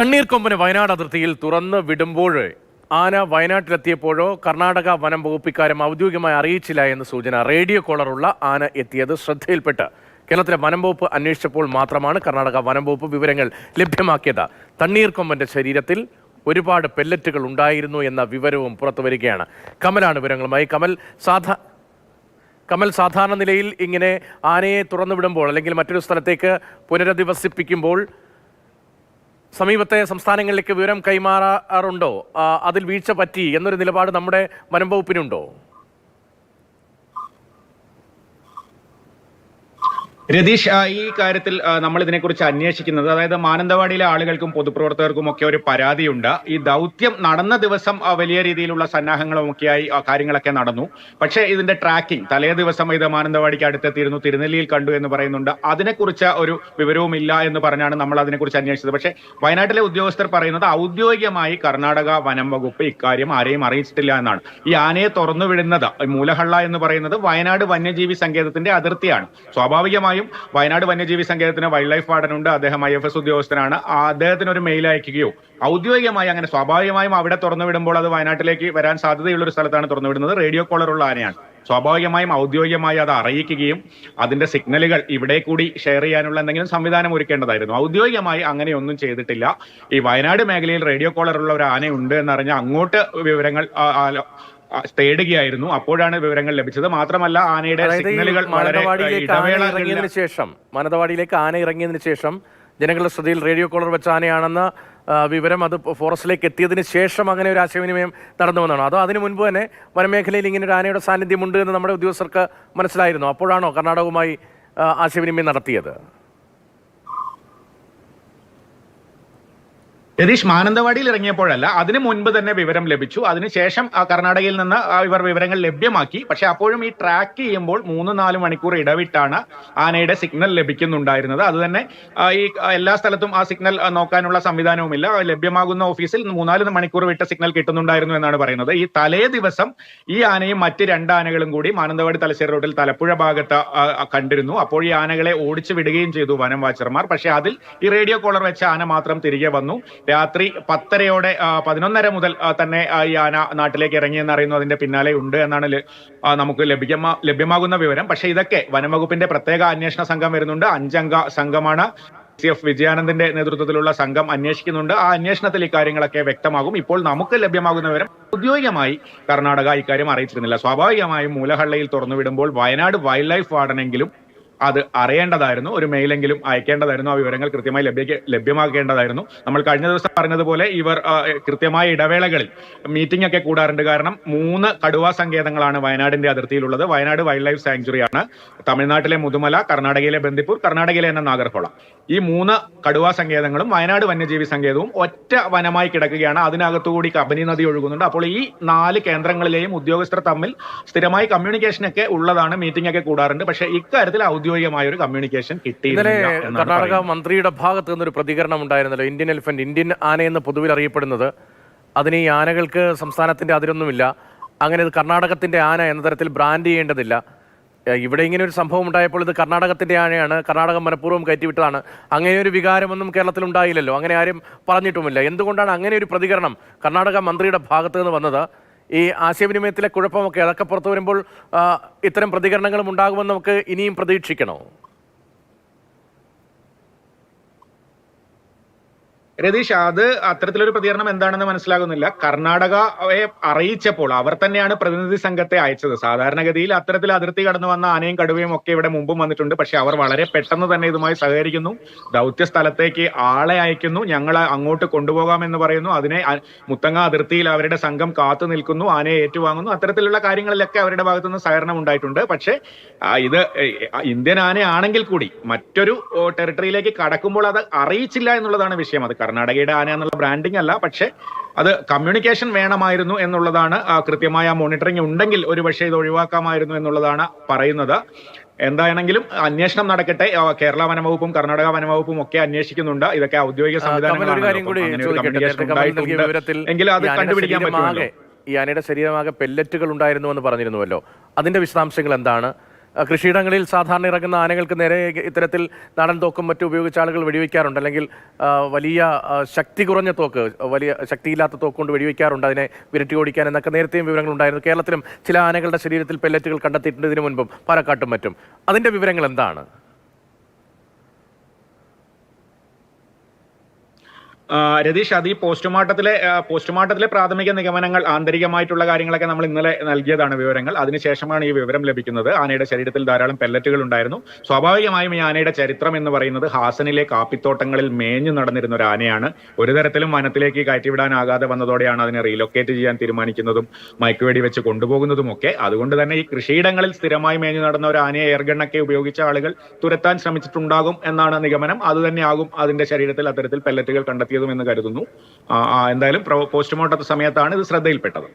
കണ്ണീർക്കൊമ്പന് വയനാട് അതിർത്തിയിൽ തുറന്ന് വിടുമ്പോൾ ആന വയനാട്ടിലെത്തിയപ്പോഴോ കർണാടക വനം വകുപ്പിക്കാരും ഔദ്യോഗികമായി അറിയിച്ചില്ല എന്ന സൂചന. റേഡിയോ കോളറുള്ള ആന എത്തിയത് ശ്രദ്ധയിൽപ്പെട്ട്. കേരളത്തിലെ വനം വകുപ്പ് അന്വേഷിച്ചപ്പോൾ മാത്രമാണ് കർണാടക വനം വകുപ്പ് വിവരങ്ങൾ ലഭ്യമാക്കിയത്. തണ്ണീർക്കൊമ്പന്റെ ശരീരത്തിൽ ഒരുപാട് പെല്ലറ്റുകൾ ഉണ്ടായിരുന്നു എന്ന വിവരവും പുറത്തു വരികയാണ്. കമലാണ് വിവരങ്ങളുമായി. കമൽ സാധാ കമൽ സാധാരണ നിലയിൽ ഇങ്ങനെ ആനയെ തുറന്നുവിടുമ്പോൾ അല്ലെങ്കിൽ മറ്റൊരു സ്ഥലത്തേക്ക് പുനരധിവസിപ്പിക്കുമ്പോൾ സമീപത്തെ സംസ്ഥാനങ്ങളിലേക്ക് വിവരം കൈമാറാറുണ്ടോ? അതിൽ വീഴ്ച പറ്റി എന്നൊരു നിലപാട് നമ്മുടെ വനം വകുപ്പിനുണ്ടോ രതീഷ് ഈ കാര്യത്തിൽ നമ്മൾ ഇതിനെക്കുറിച്ച് അന്വേഷിക്കുന്നത് അതായത് മാനന്തവാടിയിലെ ആളുകൾക്കും പൊതുപ്രവർത്തകർക്കും ഒക്കെ ഒരു പരാതിയുണ്ട്. ഈ ദൗത്യം നടന്ന ദിവസം വലിയ രീതിയിലുള്ള സന്നാഹങ്ങളും ഒക്കെയായി കാര്യങ്ങളൊക്കെ നടന്നു. പക്ഷേ ഇതിന്റെ ട്രാക്കിംഗ് തലേ ദിവസം ഇത് മാനന്തവാടിക്ക് അടുത്തെത്തിയിരുന്നു തിരുനെല്ലിയിൽ കണ്ടു എന്ന് പറയുന്നുണ്ട്. അതിനെക്കുറിച്ച് ഒരു വിവരവും ഇല്ല എന്ന് പറഞ്ഞാണ് നമ്മൾ അതിനെക്കുറിച്ച് അന്വേഷിച്ചത്. പക്ഷേ വയനാട്ടിലെ ഉദ്യോഗസ്ഥർ പറയുന്നത് ഔദ്യോഗികമായി കർണാടക വനം വകുപ്പ് ഇക്കാര്യം ആരെയും അറിയിച്ചിട്ടില്ല എന്നാണ്. ഈ ആനയെ തുറന്നു വിടുന്നത് മൂലഹള്ള എന്ന് പറയുന്നത് വയനാട് വന്യജീവി സങ്കേതത്തിന്റെ അതിർത്തിയാണ്. സ്വാഭാവികമായും വയനാട് വന്യജീവി സങ്കേതത്തിന് വൈൽഡ് ലൈഫ് വാർഡൻ ഉണ്ട്. അദ്ദേഹം ഐ എഫ് എസ് ഉദ്യോഗസ്ഥനാണ്. അദ്ദേഹത്തിന് ഒരു മെയിൽ അയക്കുകയോ ഔദ്യോഗികമായി അങ്ങനെ സ്വാഭാവികമായും അവിടെ തുറന്നു വിടുമ്പോൾ അത് വയനാട്ടിലേക്ക് വരാൻ സാധ്യതയുള്ള ഒരു സ്ഥലത്താണ് തുറന്നു വിടുന്നത്. റേഡിയോ കോളറുള്ള ആനയാണ്. സ്വാഭാവികമായും ഔദ്യോഗികമായി അത് അറിയിക്കുകയും അതിന്റെ സിഗ്നലുകൾ ഇവിടെ കൂടി ഷെയർ ചെയ്യാനുള്ള എന്തെങ്കിലും സംവിധാനം ഒരുക്കേണ്ടതായിരുന്നു. ഔദ്യോഗികമായി അങ്ങനെയൊന്നും ചെയ്തിട്ടില്ല. ഈ വയനാട് മേഖലയിൽ റേഡിയോ കോളറുള്ള ഒരു ആനയുണ്ട് എന്നറിഞ്ഞ് അങ്ങോട്ട് വിവരങ്ങൾ തേടുകയായിരുന്നു. അപ്പോഴാണ് വിവരങ്ങൾ ലഭിച്ചത്. മാത്രമല്ല ആനയുടെ സിഗ്നലുകൾ വളരെ ശേഷം മാനന്തവാടിയിലേക്ക് ആന ഇറങ്ങിയതിനു ശേഷം ജനങ്ങളുടെ ശ്രദ്ധയിൽ റേഡിയോ കോളർ വെച്ച ആനയാണെന്ന വിവരം അത് ഫോറസ്റ്റിലേക്ക് എത്തിയതിന് ശേഷം അങ്ങനെ ഒരു ആശയവിനിമയം നടന്നു വന്നതാണ്. അതോ അതിനു മുൻപ് തന്നെ വനമേഖലയിൽ ഇങ്ങനെ ഒരു ആനയുടെ സാന്നിധ്യമുണ്ട് എന്ന് നമ്മുടെ ഉദ്യോഗസ്ഥർക്ക് മനസ്സിലായിരുന്നു. അപ്പോഴാണോ കർണാടകവുമായി ആശയവിനിമയം നടത്തിയത്? രതീഷ് മാനന്തവാടിയിൽ ഇറങ്ങിയപ്പോഴല്ല അതിന് മുൻപ് തന്നെ വിവരം ലഭിച്ചു. അതിനുശേഷം കർണാടകയിൽ നിന്ന് ഇവർ വിവരങ്ങൾ ലഭ്യമാക്കി. പക്ഷെ അപ്പോഴും ഈ ട്രാക്ക് ചെയ്യുമ്പോൾ മൂന്ന് നാല് മണിക്കൂർ ഇടവിട്ടാണ് ആനയുടെ സിഗ്നൽ ലഭിക്കുന്നുണ്ടായിരുന്നത്. അതുതന്നെ ഈ എല്ലാ സ്ഥലത്തും ആ സിഗ്നൽ നോക്കാനുള്ള സംവിധാനവുമില്ല. ലഭ്യമാകുന്ന ഓഫീസിൽ മൂന്നാൽ മണിക്കൂർ വിട്ട സിഗ്നൽ കിട്ടുന്നുണ്ടായിരുന്നു എന്നാണ് പറയുന്നത്. ഈ തലേ ദിവസം ഈ ആനയും മറ്റ് രണ്ട് ആനകളും കൂടി മാനന്തവാടി തലശ്ശേരി റോഡിൽ തലപ്പുഴ ഭാഗത്ത് കണ്ടിരുന്നു. അപ്പോൾ ഈ ആനകളെ ഓടിച്ചു വിടുകയും ചെയ്തു വനം വാച്ചർമാർ. പക്ഷെ അതിൽ ഈ റേഡിയോ കോളർ വെച്ച ആന മാത്രം തിരികെ വന്നു. രാത്രി പത്തരയോടെ പതിനൊന്നര മുതൽ തന്നെ ഈ ആന നാട്ടിലേക്ക് അറിയുന്നു. അതിന്റെ പിന്നാലെ ഉണ്ട് എന്നാണ് നമുക്ക് ലഭ്യമാ ലഭ്യമാകുന്ന വിവരം. പക്ഷെ ഇതൊക്കെ വനംവകുപ്പിന്റെ പ്രത്യേക അന്വേഷണ സംഘം വരുന്നുണ്ട്. അഞ്ചംഗ സംഘമാണ് സി എഫ് വിജയാനന്ദന്റെ നേതൃത്വത്തിലുള്ള സംഘം അന്വേഷിക്കുന്നുണ്ട്. ആ അന്വേഷണത്തിൽ ഇക്കാര്യങ്ങളൊക്കെ വ്യക്തമാകും. ഇപ്പോൾ നമുക്ക് ലഭ്യമാകുന്ന വിവരം ഔദ്യോഗികമായി കർണാടക ഇക്കാര്യം അറിയിച്ചിരുന്നില്ല. സ്വാഭാവികമായും മൂലഹള്ളയിൽ തുറന്നുവിടുമ്പോൾ വയനാട് വൈൽഡ് ലൈഫ് വാർഡനെങ്കിലും അത് അറിയേണ്ടതായിരുന്നു. ഒരു മെയിലെങ്കിലും അയക്കേണ്ടതായിരുന്നു. ആ വിവരങ്ങൾ കൃത്യമായി ലഭ്യ ലഭ്യമാക്കേണ്ടതായിരുന്നു. നമ്മൾ കഴിഞ്ഞ ദിവസം പറഞ്ഞതുപോലെ ഇവർ കൃത്യമായ ഇടവേളകളിൽ മീറ്റിംഗ് ഒക്കെ കൂടാറുണ്ട്. കാരണം മൂന്ന് കടുവാ സങ്കേതങ്ങളാണ് വയനാടിന്റെ അതിർത്തിയിലുള്ളത്. വയനാട് വൈൽഡ് ലൈഫ് സാങ്ച്വറിയാണ് തമിഴ്നാട്ടിലെ മുതുമല കർണാടകയിലെ ബന്ദിപ്പൂർ കർണാടകയിലെ തന്നെ നാഗർഹോള ഈ മൂന്ന് കടുവാ സങ്കേതങ്ങളും വയനാട് വന്യജീവി സങ്കേതവും ഒറ്റ വനമായി കിടക്കുകയാണ്. അതിനകത്തുകൂടി കബനി നദി ഒഴുകുന്നുണ്ട്. അപ്പോൾ ഈ നാല് കേന്ദ്രങ്ങളിലെയും ഉദ്യോഗസ്ഥർ തമ്മിൽ സ്ഥിരമായി കമ്മ്യൂണിക്കേഷൻ ഒക്കെ ഉള്ളതാണ് മീറ്റിംഗ് ഒക്കെ കൂടാറുണ്ട്. പക്ഷേ ഇക്കാര്യത്തിൽ ഔദ്യോഗികമായ ഒരു കമ്മ്യൂണിക്കേഷൻ കിട്ടി കർണാടക മന്ത്രിയുടെ ഭാഗത്ത് നിന്നൊരു പ്രതികരണം ഉണ്ടായിരുന്നല്ലോ. ഇന്ത്യൻ എലിഫന്റ് ഇന്ത്യൻ ആനയെന്ന് പൊതുവിൽ അറിയപ്പെടുന്നത്. അതിന് ഈ ആനകൾക്ക് സംസ്ഥാനത്തിന്റെ അതിരൊന്നുമില്ല. അങ്ങനെ ഇത് കർണാടകത്തിന്റെ ആന എന്ന തരത്തിൽ ബ്രാൻഡ് ചെയ്യേണ്ടതില്ല. ഇവിടെ ഇങ്ങനെ ഒരു സംഭവം ഉണ്ടായപ്പോൾ ഇത് കർണാടകത്തിന്റെ ആനയാണ്. കർണാടകം മനഃപൂർവം കയറ്റിവിട്ടതാണ്. അങ്ങനെ ഒരു വികാരമൊന്നും കേരളത്തിൽ ഉണ്ടായില്ലല്ലോ. അങ്ങനെ ആരും പറഞ്ഞിട്ടുമില്ല. എന്തുകൊണ്ടാണ് അങ്ങനെ ഒരു പ്രതികരണം കർണാടക മന്ത്രിയുടെ ഭാഗത്തു നിന്ന് വന്നത്? ഈ ആശയവിനിമയത്തിലെ കുഴപ്പമൊക്കെ അതൊക്കെ പുറത്തു വരുമ്പോൾ ഇത്തരം പ്രതികരണങ്ങളും ഉണ്ടാകുമെന്ന് നമുക്ക് ഇനിയും പ്രതീക്ഷിക്കണോ? രതീഷ് അത് അത്തരത്തിലൊരു പ്രതികരണം എന്താണെന്ന് മനസ്സിലാകുന്നില്ല. കർണാടകയെ അറിയിച്ചപ്പോൾ അവർ തന്നെയാണ് പ്രതിനിധി സംഘത്തെ അയച്ചത്. സാധാരണഗതിയിൽ അത്തരത്തിൽ അതിർത്തി കടന്നു വന്ന ആനയും കടുവയും ഒക്കെ ഇവിടെ മുമ്പും വന്നിട്ടുണ്ട്. പക്ഷെ അവർ വളരെ പെട്ടെന്ന് തന്നെ ഇതുമായി സഹകരിക്കുന്നു. ദൗത്യ സ്ഥലത്തേക്ക് ആളെ അയക്കുന്നു. ഞങ്ങൾ അങ്ങോട്ട് കൊണ്ടുപോകാമെന്ന് പറയുന്നു. അതിനെ മുത്തങ്ങ അതിർത്തിയിൽ അവരുടെ സംഘം കാത്തു നിൽക്കുന്നു. ആനയെ ഏറ്റുവാങ്ങുന്നു. അത്തരത്തിലുള്ള കാര്യങ്ങളിലൊക്കെ അവരുടെ ഭാഗത്തുനിന്ന് സഹകരണം ഉണ്ടായിട്ടുണ്ട്. പക്ഷേ ഇത് ഇന്ത്യൻ ആനയാണെങ്കിൽ കൂടി മറ്റൊരു ടെറിട്ടറിയിലേക്ക് കടക്കുമ്പോൾ അത് അറിയിച്ചില്ല എന്നുള്ളതാണ് വിഷയം. അത് കർണാടകയുടെ ആന എന്നുള്ള ബ്രാൻഡിംഗ് അല്ല പക്ഷേ അത് കമ്മ്യൂണിക്കേഷൻ വേണമായിരുന്നു എന്നുള്ളതാണ് കൃത്യമായ മോണിറ്ററിംഗ് ഉണ്ടെങ്കിൽ ഒരു പക്ഷേ ഇത് ഒഴിവാക്കാമായിരുന്നു എന്നുള്ളതാണ് പറയുന്നത്. എന്താണെങ്കിലും അന്വേഷണം നടക്കട്ടെ കേരള വനംവകുപ്പും കർണാടക വനംവകുപ്പും ഒക്കെ അന്വേഷിക്കുന്നുണ്ട് ഇതൊക്കെ ഔദ്യോഗിക സംവിധാനം സംവിധാനങ്ങളാണ്. വിവരത്തിൽ അത് ഈ ആനയുടെ കണ്ടുപിടിക്കാൻ പറ്റുമല്ലോ. ഈ ആനയുടെ ശരീരമാകെ പെല്ലറ്റുകൾ ഉണ്ടായിരുന്നു എന്ന് പറഞ്ഞിരുന്നുവല്ലോ. അതിന്റെ വിശദാംശങ്ങൾ എന്താണ്? കൃഷിയിടങ്ങളിൽ സാധാരണ ഇറങ്ങുന്ന ആനകൾക്ക് നേരെ ഇത്തരത്തിൽ നാടൻ തോക്കും മറ്റും ഉപയോഗിച്ച ആളുകൾ വെടിവെക്കാറുണ്ട്. അല്ലെങ്കിൽ വലിയ ശക്തി കുറഞ്ഞ തോക്ക് വലിയ ശക്തിയില്ലാത്ത തോക്ക് കൊണ്ട് വെടിവെക്കാറുണ്ട്. അതിനെ വിരട്ടി ഓടിക്കാൻ എന്നൊക്കെ നേരത്തെയും വിവരങ്ങൾ ഉണ്ടായിരുന്നു. കേരളത്തിലും ചില ആനകളുടെ ശരീരത്തിൽ പെല്ലറ്റുകൾ കണ്ടെത്തിയിട്ടുണ്ട്. ഇതിനു മുൻപും പാലക്കാട്ടും മറ്റും. അതിന്റെ വിവരങ്ങൾ എന്താണ്? രതീഷ് അത് ഈ പോസ്റ്റ്മോർട്ടത്തിലെ പോസ്റ്റ്മോർട്ടത്തിലെ പ്രാഥമിക നിഗമനങ്ങൾ ആന്തരികമായിട്ടുള്ള കാര്യങ്ങളൊക്കെ നമ്മൾ ഇന്നലെ നൽകിയതാണ് വിവരങ്ങൾ. അതിനുശേഷമാണ് ഈ വിവരം ലഭിക്കുന്നത്. ആനയുടെ ശരീരത്തിൽ ധാരാളം പെല്ലറ്റുകൾ ഉണ്ടായിരുന്നു. സ്വാഭാവികമായും ഈ ആനയുടെ ചരിത്രം എന്ന് പറയുന്നത് ഹാസനിലെ കാപ്പിത്തോട്ടങ്ങളിൽ മേഞ്ഞു നടന്നിരുന്ന ഒരു ആനയാണ്. ഒരു തരത്തിലും വനത്തിലേക്ക് കയറ്റിവിടാനാകാതെ വന്നതോടെയാണ് അതിനെ റീലൊക്കേറ്റ് ചെയ്യാൻ തീരുമാനിക്കുന്നതും മയക്കുവേടി വെച്ച് കൊണ്ടുപോകുന്നതും ഒക്കെ അതുകൊണ്ട് തന്നെ ഈ കൃഷിയിടങ്ങളിൽ സ്ഥിരമായി മേഞ്ഞു നടന്ന ഒരു ആനയെ എയർഗണ്ണൊക്കെ ഉപയോഗിച്ച ആളുകൾ തുരത്താൻ ശ്രമിച്ചിട്ടുണ്ടാകും എന്നാണ് നിഗമനം. അത് തന്നെയാകും അതിന്റെ ശരീരത്തിൽ അത്തരത്തിൽ പെല്ലറ്റുകൾ കണ്ടെത്തിയതും. എന്ന് കരുതുന്നു. എന്തായാലും പോസ്റ്റ്മോർട്ടത്തെ പോസ്റ്റ്മോർട്ടം സമയത്താണ് ഇത് ശ്രദ്ധയിൽപ്പെട്ടത്.